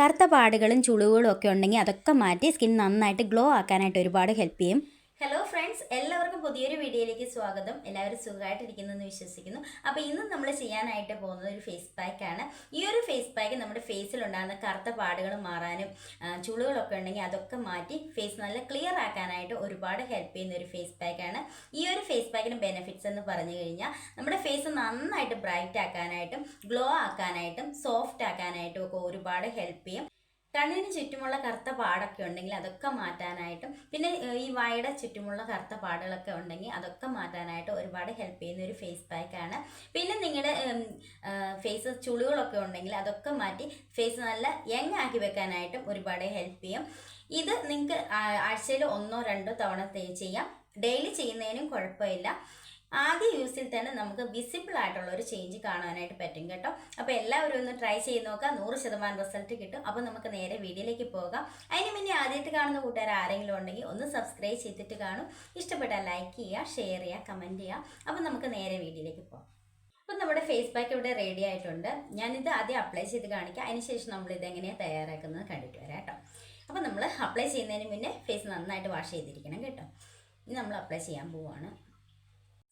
കറുത്ത പാടുകളും ചുളിവുകളും ഒക്കെ ഉണ്ടെങ്കിൽ അതൊക്കെ മാറ്റി സ്കിൻ നന്നായിട്ട് ഗ്ലോ ആക്കാനായിട്ട് ഒരുപാട് ഹെൽപ്പ് ചെയ്യും. ഹലോ ഫ്രണ്ട്സ് എല്ലാവർക്കും പുതിയൊരു വീഡിയോയിലേക്ക് സ്വാഗതം. എല്ലാവരും സുഖമായിട്ടിരിക്കുന്നെന്ന് വിശ്വസിക്കുന്നു. അപ്പോൾ ഇന്ന് നമ്മൾ ചെയ്യാനായിട്ട് പോകുന്നത് ഒരു ഫേസ് പാക്കാണ് ഈ ഒരു ഫേസ് പാക്ക് നമ്മുടെ ഫേസിൽ ഉണ്ടാകുന്ന കറുത്ത പാടുകൾ മാറാനും ചുളുകളൊക്കെ ഉണ്ടെങ്കിൽ അതൊക്കെ മാറ്റി ഫേസ് നല്ല ക്ലിയർ ആക്കാനായിട്ട് ഒരുപാട് ഹെൽപ്പ് ചെയ്യുന്ന ഒരു ഫേസ് പാക്കാണ് ഈ ഒരു ഫേസ് പാക്കിന് ബെനിഫിറ്റ്സ് എന്ന് പറഞ്ഞു കഴിഞ്ഞാൽ നമ്മുടെ ഫേസ് നന്നായിട്ട് ബ്രൈറ്റ് ആക്കാനായിട്ടും ഗ്ലോ ആക്കാനായിട്ടും സോഫ്റ്റ് ആക്കാനായിട്ടും ഒക്കെ ഒരുപാട് ഹെൽപ്പ് ചെയ്യും. കണ്ണിന് ചുറ്റുമുള്ള കറുത്ത പാടൊക്കെ ഉണ്ടെങ്കിൽ അതൊക്കെ മാറ്റാനായിട്ടും പിന്നെ ഈ വായുടെ ചുറ്റുമുള്ള കറുത്ത പാടുകളൊക്കെ ഉണ്ടെങ്കിൽ അതൊക്കെ മാറ്റാനായിട്ട് ഒരുപാട് ഹെൽപ്പ് ചെയ്യുന്ന ഒരു ഫേസ് പാക്കാണ് പിന്നെ നിങ്ങളുടെ ഫേസ് ചുളികളൊക്കെ ഉണ്ടെങ്കിൽ അതൊക്കെ മാറ്റി ഫേസ് നല്ല യങ് ആക്കി വെക്കാനായിട്ടും ഒരുപാട് ഹെൽപ്പ് ചെയ്യും. ഇത് നിങ്ങൾക്ക് ആഴ്ചയിൽ ഒന്നോ രണ്ടോ തവണ ചെയ്യാം. ഡെയിലി ചെയ്യുന്നതിനും കുഴപ്പമില്ല. ആദ്യ യൂസിൽ തന്നെ നമുക്ക് വിസിബിൾ ആയിട്ടുള്ള ഒരു ചേഞ്ച് കാണാനായിട്ട് പറ്റും കേട്ടോ. അപ്പോൾ എല്ലാവരും ഒന്ന് ട്രൈ ചെയ്ത് നോക്കാം. നൂറ് ശതമാനം റിസൾട്ട് കിട്ടും. അപ്പോൾ നമുക്ക് നേരെ വീഡിയോയിലേക്ക് പോകാം. അതിന് മുന്നേ ആദ്യമായിട്ട് കാണുന്ന കൂട്ടുകാർ ആരെങ്കിലും ഉണ്ടെങ്കിൽ ഒന്ന് സബ്സ്ക്രൈബ് ചെയ്തിട്ട് കാണും. ഇഷ്ടപ്പെട്ടാൽ ലൈക്ക് ചെയ്യുക ഷെയർ ചെയ്യുക കമന്റ് ചെയ്യുക. അപ്പോൾ നമുക്ക് നേരെ വീഡിയോയിലേക്ക് പോകാം. അപ്പോൾ നമ്മുടെ ഫേസ് പാക്ക് ഇവിടെ റെഡി ആയിട്ടുണ്ട്. ഞാനിത് ആദ്യം അപ്ലൈ ചെയ്ത് കാണിക്കാം. അതിനുശേഷം നമ്മൾ ഇതെങ്ങനെയാണ് തയ്യാറാക്കുന്നത് കണ്ടിട്ട് വരാം കേട്ടോ. അപ്പോൾ നമ്മൾ അപ്ലൈ ചെയ്യുന്നതിന് മുന്നേ ഫേസ് നന്നായിട്ട് വാഷ് ചെയ്തിരിക്കണം കേട്ടോ. ഇനി നമ്മൾ അപ്ലൈ ചെയ്യാൻ പോവുകയാണ്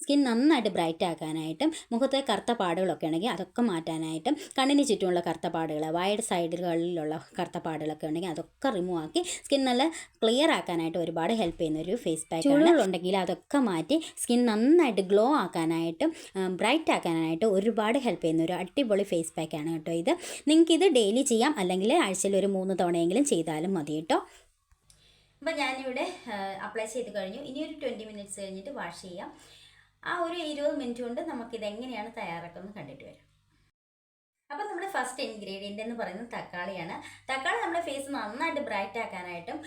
സ്കിൻ നന്നായിട്ട് ബ്രൈറ്റ് ആക്കാനായിട്ടും മുഖത്തെ കറുത്ത പാടുകളൊക്കെ ഉണ്ടെങ്കിൽ അതൊക്കെ മാറ്റാനായിട്ടും കണ്ണിന് ചുറ്റുമുള്ള കറുത്ത പാടുകൾ വയഡ് സൈഡുകളിലുള്ള കറുത്ത പാടുകളൊക്കെ ഉണ്ടെങ്കിൽ അതൊക്കെ റിമൂവ് ആക്കി സ്കിൻ നല്ല ക്ലിയർ ആക്കാനായിട്ട് ഒരുപാട് ഹെൽപ്പ് ചെയ്യുന്ന ഒരു ഫേസ് പാക്ക് ഉണ്ടെങ്കിൽ അതൊക്കെ മാറ്റി സ്കിൻ നന്നായിട്ട് ഗ്ലോ ആക്കാനായിട്ടും ബ്രൈറ്റ് ആക്കാനായിട്ട് ഒരുപാട് ഹെൽപ്പ് ചെയ്യുന്ന ഒരു അടിപൊളി ഫേസ് പാക്കാണ് കേട്ടോ ഇത്. നിങ്ങൾക്കിത് ഇത് ഡെയിലി ചെയ്യാം അല്ലെങ്കിൽ ആഴ്ചയിൽ ഒരു മൂന്ന് തവണയെങ്കിലും ചെയ്താലും മതി കേട്ടോ. അപ്പം ഞാനിവിടെ അപ്ലൈ ചെയ്ത് കഴിഞ്ഞു. ഇനി ഒരു ട്വന്റി മിനിറ്റ്സ് കഴിഞ്ഞിട്ട് വാഷ് ചെയ്യാം. ആ ഒരു ഇരുപത് മിനിറ്റ് കൊണ്ട് നമുക്കിത് എങ്ങനെയാണ് തയ്യാറാക്കുന്നത് കണ്ടിട്ട് വരാം. അപ്പം നമ്മുടെ ഫസ്റ്റ് ഇൻഗ്രീഡിയന്റ് എന്ന് പറയുന്നത് തക്കാളിയാണ്. തക്കാളി നമ്മുടെ ഫേസ് നന്നായിട്ട് ബ്രൈറ്റ് ആക്കാനായിട്ടും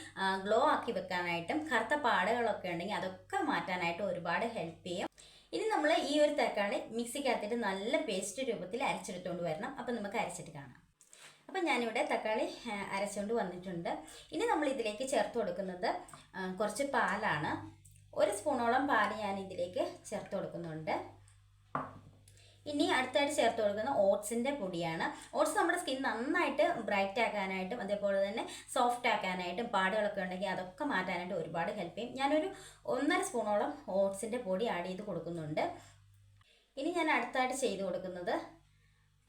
ഗ്ലോ ആക്കി വെക്കാനായിട്ടും കറുത്ത പാടുകളൊക്കെ ഉണ്ടെങ്കിൽ അതൊക്കെ മാറ്റാനായിട്ട് ഒരുപാട് ഹെൽപ്പ് ചെയ്യും. ഇനി നമ്മൾ ഈ ഒരു തക്കാളി മിക്സിക്കകത്തിട്ട് നല്ല പേസ്റ്റ് രൂപത്തിൽ അരച്ചെടുത്തുകൊണ്ട് വരണം. അപ്പം നമുക്ക് അരച്ചിട്ട് കാണാം. അപ്പം ഞാനിവിടെ തക്കാളി അരച്ചുകൊണ്ട് വന്നിട്ടുണ്ട്. ഇനി നമ്മൾ ഇതിലേക്ക് ചേർത്ത് കൊടുക്കുന്നത് കുറച്ച് പാലാണ്. ഒരു സ്പൂണോളം പാൽ ഞാൻ ഇതിലേക്ക് ചേർത്ത് കൊടുക്കുന്നുണ്ട്. ഇനി അടുത്തായിട്ട് ചേർത്ത് കൊടുക്കുന്ന ഓട്സിന്റെ പൊടിയാണ്. ഓട്സ് നമ്മുടെ സ്കിൻ നന്നായിട്ട് ബ്രൈറ്റ് ആക്കാനായിട്ടും അതേപോലെ തന്നെ സോഫ്റ്റ് ആക്കാനായിട്ടും പാടുകളൊക്കെ ഉണ്ടെങ്കിൽ അതൊക്കെ മാറ്റാനായിട്ട് ഒരുപാട് ഹെൽപ്പ് ചെയ്യും. ഞാനൊരു ഒന്നര സ്പൂണോളം ഓട്സിന്റെ പൊടി ആഡ് ചെയ്ത് കൊടുക്കുന്നുണ്ട്. ഇനി ഞാൻ അടുത്തായിട്ട് ചെയ്ത് കൊടുക്കുന്നത്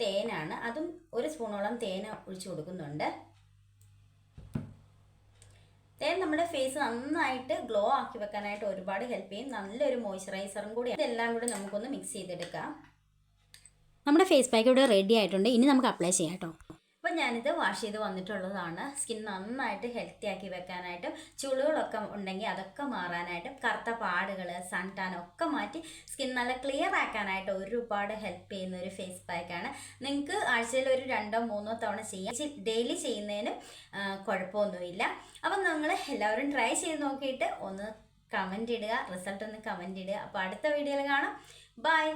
തേനാണ്. അതും ഒരു സ്പൂണോളം തേൻ ഒഴിച്ചു കൊടുക്കുന്നുണ്ട്. തേൻ നമ്മുടെ ഫേസ് നന്നായിട്ട് ഗ്ലോ ആക്കി വെക്കാനായിട്ട് ഒരുപാട് ഹെൽപ്പ് ചെയ്യും. നല്ലൊരു മോയ്സ്ചറൈസറും കൂടി ഇതെല്ലാം കൂടി നമുക്കൊന്ന് മിക്സ് ചെയ്തെടുക്കാം. നമ്മുടെ ഫേസ് പാക്ക് ഇവിടെ റെഡി ആയിട്ടുണ്ട്. ഇനി നമുക്ക് അപ്ലൈ ചെയ്യാം കേട്ടോ. അപ്പോൾ ഞാനിത് വാഷ് ചെയ്ത് വന്നിട്ടുള്ളതാണ്. സ്കിൻ നന്നായിട്ട് ഹെൽത്തി ആക്കി വെക്കാനായിട്ടും ചുളികളൊക്കെ ഉണ്ടെങ്കിൽ അതൊക്കെ മാറാനായിട്ടും കറുത്ത പാടുകൾ സൺ ടാൻ ഒക്കെ മാറ്റി സ്കിൻ നല്ല ക്ലിയർ ആക്കാനായിട്ട് ഒരുപാട് ഹെൽപ്പ് ചെയ്യുന്ന ഒരു ഫേസ് പാക്കാണ് നിങ്ങൾക്ക് ആഴ്ചയിൽ ഒരു രണ്ടോ മൂന്നോ തവണ ചെയ്യാം. ഡെയിലി ചെയ്യുന്നതിനും കുഴപ്പമൊന്നുമില്ല. അപ്പം നിങ്ങൾ എല്ലാവരും ട്രൈ ചെയ്ത് നോക്കിയിട്ട് ഒന്ന് കമന്റ് ഇടുക റിസൾട്ട് ഒന്ന് കമന്റ് ഇടുക. അപ്പോൾ അടുത്ത വീഡിയോയിൽ കാണാം. ബൈ